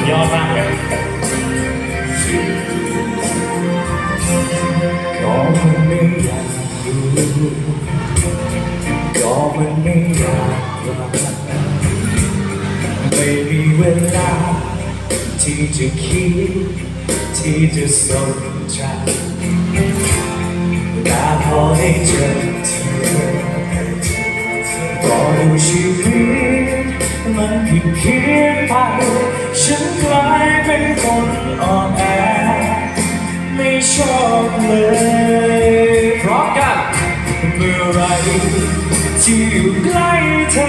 ดยอดมากเลยก็มันไม่อยากรู้ก็มันไม่อยากรักไม่มีเวลา ที่จะคิด ที่จะสนใจแต่พอได้เจอเธอก็ดูชี มันผิดเพี้ยนไป ฉันกลายเป็นคนอ่อนแอ ไม่ชอบเลย เพราะกันเมื่อไรที่อยู่ใกล้เธอ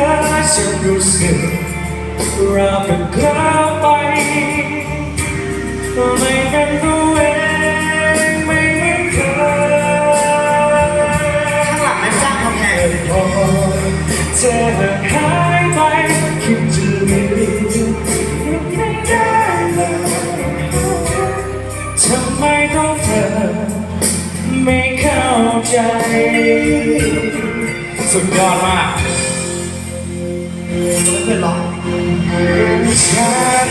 ฉันรู้สึกเราเป็นกล้าไป ไม่เป็นตัวเองไม่เคยข้างหลังมันจ้างทำไงพอเธอหายไปคิดจะลืมไม่ได้เลย ทำไมต้องเธอไม่เข้าใจ สุดยอดมากไม่เคยร้อ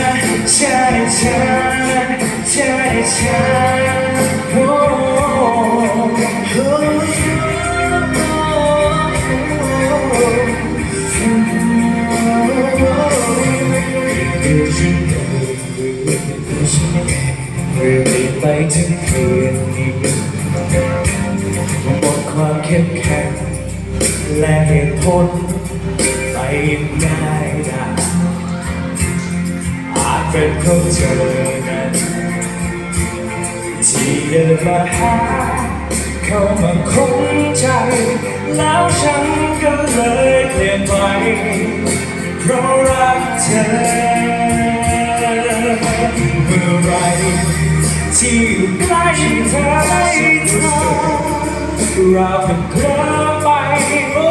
ง ถึงคืนนี้หมดความเข้มแข็ง และเหตุผลไปง่ายดายอาจเป็นเพราะเธอนั้นที่เดินมาหาเข้ามาคุ้นใจ แล้วฉันก็เลยเปลี่ยนไปเพราะรักเธอ ราเป็นเคลิ้มไปโอ้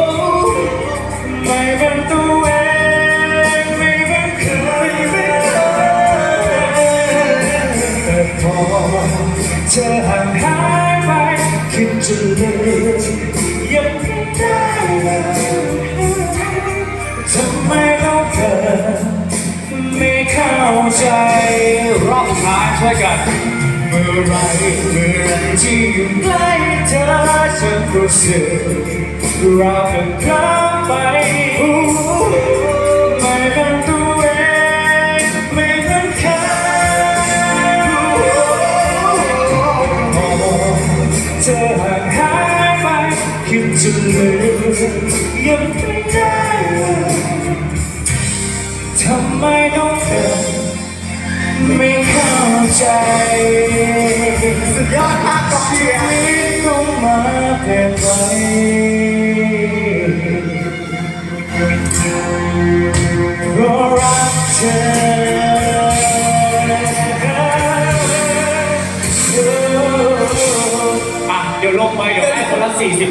ไม่เป็นตัวเองไม่เป็นเคยแต่พอเธอห่างหายไปคิดจะลืมยังไม่ได้ทำไมต้องเธอไม่เข้าใจร้องท้ายช่วยกัน เมื่อไรเมื่อไรที่อยู่ใกล้เธอฉันรู้สึกเราเป็นกลับไปไม่เป็นตัวเองไม่เป็นใครเธอห่างหายไปคิดจะลืมยังไม่ได้ทำไมต้องเธอไม่เข้าใจ ชียร์ชีวิตต้องมาเปลี่ยนไปก็รักเธอ อะ เดี๋ยวลงไป เดี๋ยวให้คนละสี่สิบ